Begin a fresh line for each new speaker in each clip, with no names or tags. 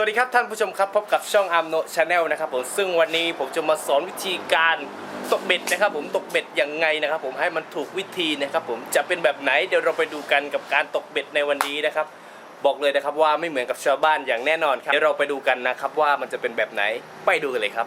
สวัสดีครับท่านผู้ชมครับพบกับช่องอัมโนชาแนลนะครับผมซึ่งวันนี้ผมจะมาสอนวิธีการตกเบ็ดนะครับผมตกเบ็ดยังไงนะครับ ผมให้มันถูกวิธีนะครับผมจะเป็นแบบไหนเดี๋ยวเราไปดูกันกับการตกเบ็ดในวันนี้นะครับ บอกเลยนะครับว่าไม่เหมือนกับชาวบ้านอย่างแน่นอนครับเดี๋ยวเราไปดูกันนะครับว่ามันจะเป็นแบบไหนไปดูกันเลยครับ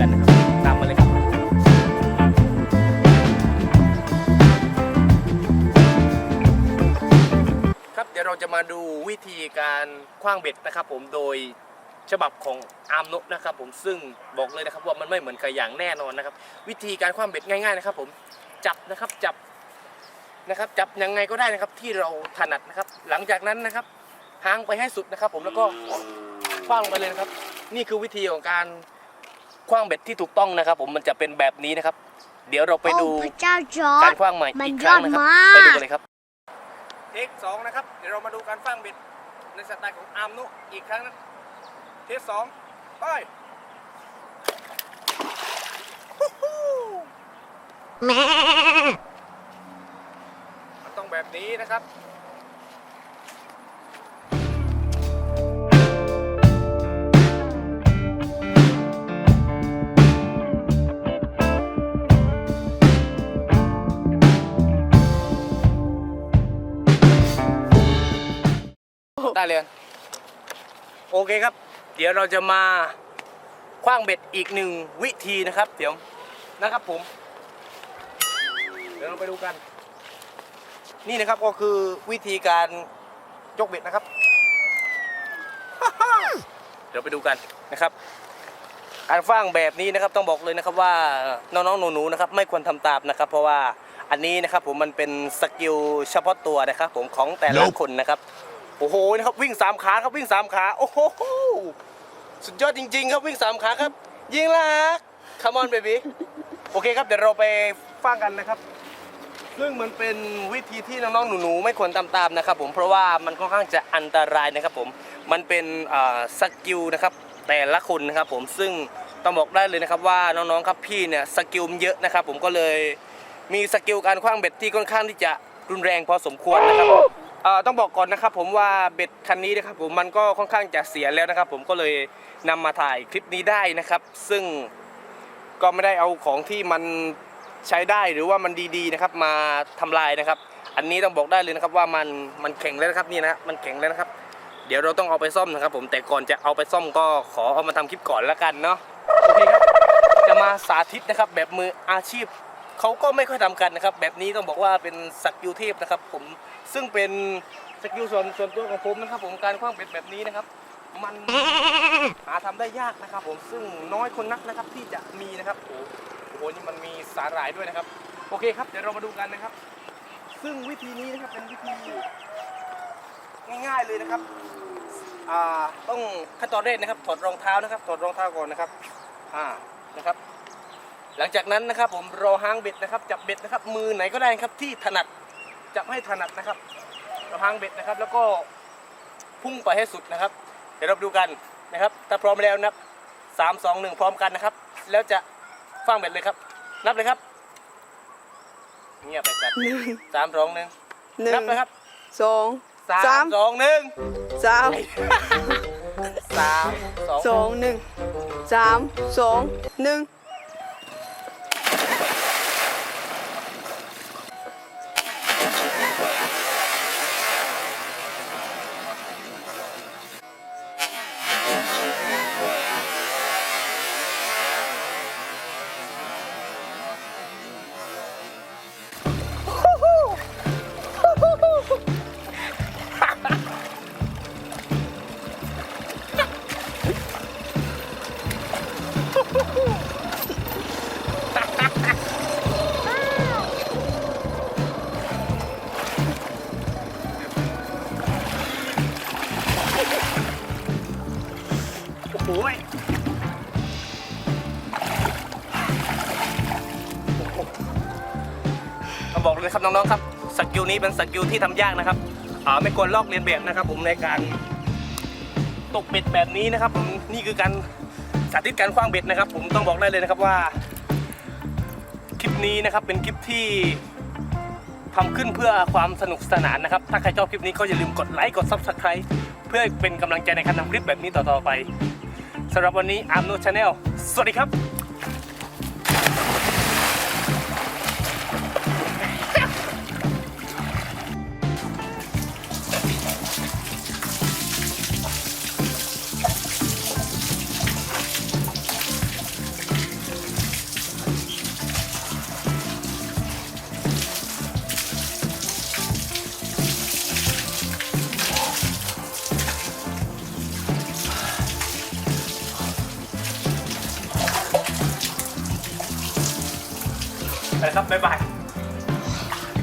กันนะครับ ตามมาเลยครับครับเดี๋ยวเราจะมาดูวิธีการคว้างเบ็ดนะครับ ผมโดยฉบับของอาร์มนกนะครับ ผมซึ่งบอกเลยนะครับว่ามันไม่เหมือนกับอย่างแน่นอนนะครับ วิธีการคว้างเบ็ดง่ายๆนะครับ ผมจับนะครับจับนะครับ จับยังไงก็ได้นะครับที่เราถนัดนะครับ หลังจากนั้นนะครับหางไปให้สุดนะครับ ผมแล้วก็คว้างไปเลยนะครับ นี่คือวิธีของการ คว้างเบ็ดที่ถูกต้องนะครับ ผมมันจะเป็นแบบนี้นะครับ เดี๋ยวเราไปดู
โอ้พระเจ้าจอ
การ
ร์ด
คว้างใหม่
มัน
อีกครั้งนะครับ
ยอดมาก
ไปดูกันเลยครับเทคสองนะครับเดี๋ยวเรามาดูการคว้างเบ็ดในสไตล์ของอาร์มนุอีกครั้งนะเทคสองไปฮู้ฮู้
แม่
มันต้องแบบนี้นะครับ ได้เลย โอเคครับ เดี๋ยวเราจะมาคว้างเบ็ดอีกหนึ่งวิธีนะครับ เดี๋ยวนะครับผม เดี๋ยวเราไปดูกัน นี่นะครับก็คือวิธีการยกเบ็ดนะครับ เดี๋ยวไปดูกันนะครับการฟางแบบนี้นะครับต้องบอกเลยนะครับว่าน้องๆหนูๆนะครับไม่ควรทำตามนะครับ เพราะว่าอันนี้นะครับผมมันเป็นสกิลเฉพาะตัวนะครับ ผมของแต่ละคนนะครับ โอ้โหนะครับวิ่งสามขาครับวิ่งสามขาโอ้โหสุดยอดจริง ๆ ครับวิ่งสามขาครับ ยิงละคัมอนเบบี้โอเคครับเดี๋ยวเราไปฟังกันนะครับ ซึ่งมันเป็นวิธีที่น้องๆหนูๆไม่ควรตามตามๆนะครับ ผมเพราะว่ามันค่อนข้างจะอันตรายนะครับ ผมมันเป็นสกิลนะครับแต่ละคนนะครับผมซึ่งต้องบอกได้เลยนะครับว่าน้องๆครับพี่เนี่ยสกิลเยอะนะครับ ผมก็เลยมีสกิลการคว้างเบ็ดที่ค่อนข้างที่จะรุนแรงพอสมควรนะครับ ต้องบอกก่อนนะครับผมว่าเบ็ดคันนี้นะครับผมมันก็ค่อนข้างจะเสียแล้วนะครับผมก็เลยนำมาถ่ายคลิปนี้ได้นะครับ ซึ่งก็ไม่ได้เอาของที่มันใช้ได้หรือว่ามันดีๆนะครับมาทำลายนะครับ อันนี้ต้องบอกได้เลยนะครับว่ามันมันแข็งแล้วนะครับนี่นะมันแข็งแล้วนะครับ เดี๋ยวเราต้องเอาไปซ่อมนะครับ ผมแต่ก่อนจะเอาไปซ่อมก็ขอเอามาทำคลิปก่อนแล้วกันเนาะโอเคครับจะมาสาธิตนะครับแบบมืออาชีพเขาก็ไม่ค่อยทำกันนะครับ แบบนี้ต้องบอกว่าเป็นสักิลเทพนะครับ ผม ซึ่งเป็นสกิลส่วนส่วนตัวของผมนะครับผมการคว้างเบ็ดแบบนี้นะครับ มันหาทำได้ยากนะครับ ผมซึ่งน้อยคนนักนะครับที่จะมีนะครับโอ้โหนี่มันมีสาหร่ายด้วยนะครับ โอเคครับเดี๋ยวเรามาดูกันนะครับ ซึ่งวิธีนี้นะครับเป็นวิธีง่ายๆเลยนะครับต้องขั้นตอนแรกนะครับถอดรองเท้านะครับถอดรองเท้าก่อนนะครับอ่านะครับ หลังจากนั้นนะครับผมรอหางเบ็ดนะครับ จับเบ็ดนะครับ มือไหนก็ได้ครับที่ถนัด จับให้ถนัดนะครับเราหางเบ็ดนะครับ แล้วก็พุ่งไปให้สุดนะครับ เดี๋ยวเราไปดูกันนะครับ ถ้าพร้อมแล้วนับสามสองหนึ่งพร้อมกันนะครับ แล้วจะฟังเบ็ดเลยครับ นับเลยครับเงียบไปจัด
หนึ่ง
สามสองหนึ่ง
หนึ่ง
นับนะครับ
สอง
สา
สามม
สองหนึ่ง
สาม
สามสอง
สองหนึ่งสามสองหนึ่ง
โอ้ยมาบอกเลยครับน้องๆครับสกิลนี้เป็นสกิลที่ทำยากนะครับอ่าไม่ควรลอกเลียนแบบนะครับผมในการ ตกเบ็ดแบบนี้นะครับผมนี่คือการสาธิตการคว้างเบ็ดนะครับ ผมต้องบอกได้เลยนะครับว่า คลิปนี้นะครับเป็นคลิปที่ทำขึ้นเพื่อความสนุกสนานนะครับ ถ้าใครชอบคลิปนี้ก็อย่าลืมกดไลค์กด Subscribe เพื่อเป็นกำลังใจในการทำคลิปแบบนี้ต่อๆไปสำหรับวันนี้อาร์มโนชาแนลสวัสดีครับ ครับบ๊ายบาย